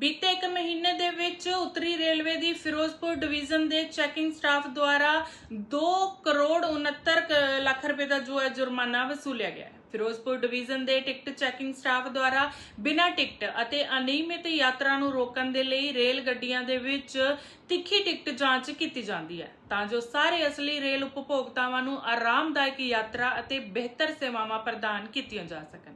ਬੀਤੇ ਇੱਕ ਮਹੀਨੇ ਦੇ ਵਿੱਚ ਉੱਤਰੀ ਰੇਲਵੇ ਦੀ ਫਿਰੋਜ਼ਪੁਰ ਡਿਵੀਜ਼ਨ ਦੇ ਚੈਕਿੰਗ ਸਟਾਫ ਦੁਆਰਾ 2 ਕਰੋੜ 69 ਲੱਖ ਰੁਪਏ ਦਾ ਜੋ ਹੈ ਜੁਰਮਾਨਾ ਵਸੂਲਿਆ ਗਿਆ ਹੈ। ਫਿਰੋਜ਼ਪੁਰ ਡਿਵੀਜ਼ਨ ਦੇ ਟਿਕਟ ਚੈਕਿੰਗ ਸਟਾਫ ਦੁਆਰਾ ਬਿਨਾਂ ਟਿਕਟ ਅਤੇ ਅਨਿਯਮਿਤ ਯਾਤਰਾ ਨੂੰ ਰੋਕਣ ਦੇ ਲਈ ਰੇਲ ਗੱਡੀਆਂ ਦੇ ਵਿੱਚ ਤਿੱਖੀ ਟਿਕਟ ਜਾਂਚ ਕੀਤੀ ਜਾਂਦੀ ਹੈ। ਤਾਂ ਜੋ ਸਾਰੇ ਅਸਲੀ ਰੇਲ ਉਪਭੋਗਤਾਵਾਂ ਨੂੰ ਆਰਾਮਦਾਇਕ ਯਾਤਰਾ ਅਤੇ ਬਿਹਤਰ ਸੇਵਾਵਾਂ ਪ੍ਰਦਾਨ ਕੀਤੀਆਂ ਜਾ ਸਕਣ।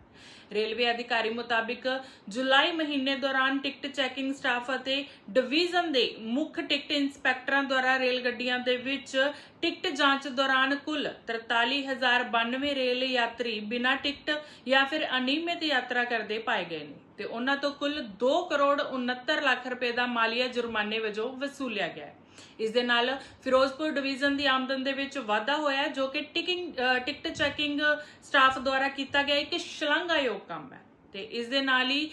ਰੇਲਵੇ ਅਧਿਕਾਰੀ ਮੁਤਾਬਿਕ ਜੁਲਾਈ ਮਹੀਨੇ ਦੌਰਾਨ ਟਿਕਟ ਚੈਕਿੰਗ ਸਟਾਫ ਅਤੇ ਡਿਵੀਜ਼ਨ ਦੇ ਮੁੱਖ ਟਿਕਟ ਇੰਸਪੈਕਟਰਾਂ ਦੁਆਰਾ ਰੇਲ ਗੱਡੀਆਂ ਦੇ ਵਿੱਚ ਟਿਕਟ ਜਾਂਚ ਦੌਰਾਨ ਕੁੱਲ 43092 ਰੇਲ ਯਾਤਰੀ ਬਿਨਾਂ ਟਿਕਟ ਜਾਂ ਫਿਰ ਅਨਿਯਮਿਤ ਯਾਤਰਾ ਕਰਦੇ ਪਾਏ ਗਏ ਨੇ। ਤੇ ਉਹਨਾਂ ਤੋਂ ਕੁੱਲ 2 ਕਰੋੜ 69 ਲੱਖ ਰੁਪਏ ਦਾ ਮਾਲੀਆ ਜੁਰਮਾਨੇ ਵਜੋਂ ਵਸੂਲਿਆ ਗਿਆ ਹੈ। ਇਸ ਦੇ ਨਾਲ ਫਿਰੋਜ਼ਪੁਰ ਡਿਵੀਜ਼ਨ ਦੀ ਆਮਦਨ ਦੇ ਵਿੱਚ ਵਾਧਾ ਹੋਇਆ ਜੋ ਕਿ ਟਿਕਿੰਗ ਟਿਕਟ ਚੈਕਿੰਗ ਸਟਾਫ ਦੁਆਰਾ ਕੀਤਾ ਗਿਆ ਇੱਕ ਸ਼ਲਾਘਾਯੋਗ ਕੰਮ ਹੈ। ਤੇ ਇਸ ਦੇ ਨਾਲ ਹੀ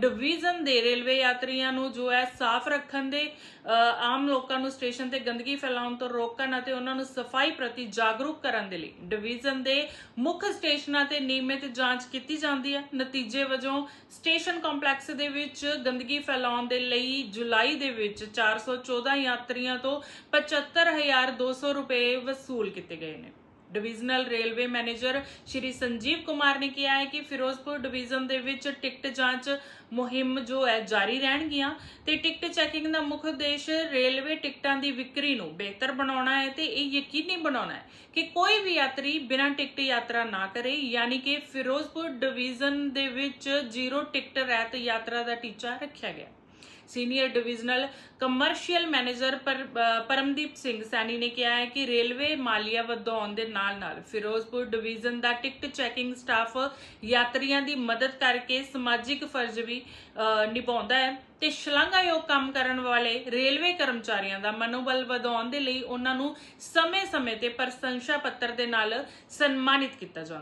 ਡਿਵੀਜ਼ਨ ਦੇ ਰੇਲਵੇ ਯਾਤਰੀਆਂ ਨੂੰ ਜੋ ਹੈ ਸਾਫ਼ ਰੱਖਣ ਦੇ ਆਮ ਲੋਕਾਂ ਨੂੰ ਸਟੇਸ਼ਨ ਤੇ ਗੰਦਗੀ ਫੈਲਾਉਣ ਤੋਂ ਰੋਕਣ ਅਤੇ ਉਹਨਾਂ ਨੂੰ ਸਫ਼ਾਈ ਪ੍ਰਤੀ ਜਾਗਰੂਕ ਕਰਨ ਦੇ ਲਈ ਡਿਵੀਜ਼ਨ ਦੇ ਮੁੱਖ ਸਟੇਸ਼ਨਾਂ ਤੇ ਨਿਯਮਿਤ ਜਾਂਚ ਕੀਤੀ ਜਾਂਦੀ ਹੈ। ਨਤੀਜੇ ਵਜੋਂ ਸਟੇਸ਼ਨ ਕੰਪਲੈਕਸ ਦੇ ਵਿੱਚ ਗੰਦਗੀ ਫੈਲਾਉਣ ਦੇ ਲਈ ਜੁਲਾਈ ਦੇ ਵਿੱਚ 414 ਯਾਤਰੀਆਂ ਤੋਂ 75200 ਰੁਪਏ ਵਸੂਲ ਕੀਤੇ ਗਏ ਨੇ। Divisional railway manager Shri Sanjeev Kumar ਨੇ ਕਿਹਾ ਹੈ ਕਿ ਫਿਰੋਜ਼ਪੁਰ ਡਿਵੀਜ਼ਨ ਦੇ ਵਿੱਚ ਟਿਕਟ ਜਾਂਚ ਮੁਹਿੰਮ ਜੋ ਹੈ ਜਾਰੀ ਰਹਿਣਗੀਆਂ ਤੇ ਟਿਕਟ ਚੈਕਿੰਗ ਦਾ ਮੁੱਖ ਉਦੇਸ਼ ਰੇਲਵੇ ਟਿਕਟਾਂ ਦੀ ਵਿਕਰੀ ਨੂੰ ਬਿਹਤਰ ਬਣਾਉਣਾ ਹੈ ਤੇ ਇਹ ਯਕੀਨੀ ਬਣਾਉਣਾ ਹੈ ਕਿ ਕੋਈ ਵੀ ਯਾਤਰੀ ਬਿਨਾਂ ਟਿਕਟ ਯਾਤਰਾ ਨਾ ਕਰੇ, ਯਾਨੀ ਕਿ ਫਿਰੋਜ਼ਪੁਰ ਡਿਵੀਜ਼ਨ ਦੇ ਵਿੱਚ ਜ਼ੀਰੋ ਟਿਕਟ ਰਹਿਤ ਯਾਤਰਾ ਦਾ ਟੀਚਾ ਰੱਖਿਆ ਗਿਆ। Senior divisional commercial manager Paramdeep Singh Saini ਨੇ ਕਿਹਾ ਹੈ ਕਿ ਰੇਲਵੇ ਮਾਲੀਆ ਵਧਾਉਣ ਦੇ ਨਾਲ-ਨਾਲ ਫਿਰੋਜ਼ਪੁਰ ਡਿਵੀਜ਼ਨ ਦਾ ਟਿਕਟ ਚੈਕਿੰਗ ਸਟਾਫ ਯਾਤਰੀਆਂ ਦੀ ਮਦਦ ਕਰਕੇ ਸਮਾਜਿਕ ਫਰਜ਼ ਵੀ ਨਿਭਾਉਂਦਾ ਹੈ ਤੇ ਸ਼ਲਾਘਾਯੋਗ ਕੰਮ ਕਰਨ ਵਾਲੇ ਰੇਲਵੇ ਕਰਮਚਾਰੀਆਂ ਦਾ ਮਨੋਬਲ ਵਧਾਉਣ ਦੇ ਲਈ ਉਹਨਾਂ ਨੂੰ ਸਮੇਂ-ਸਮੇਂ ਤੇ ਪ੍ਰਸ਼ੰਸਾ ਪੱਤਰ ਦੇ ਨਾਲ ਸਨਮਾਨਿਤ ਕੀਤਾ ਜਾਂਦਾ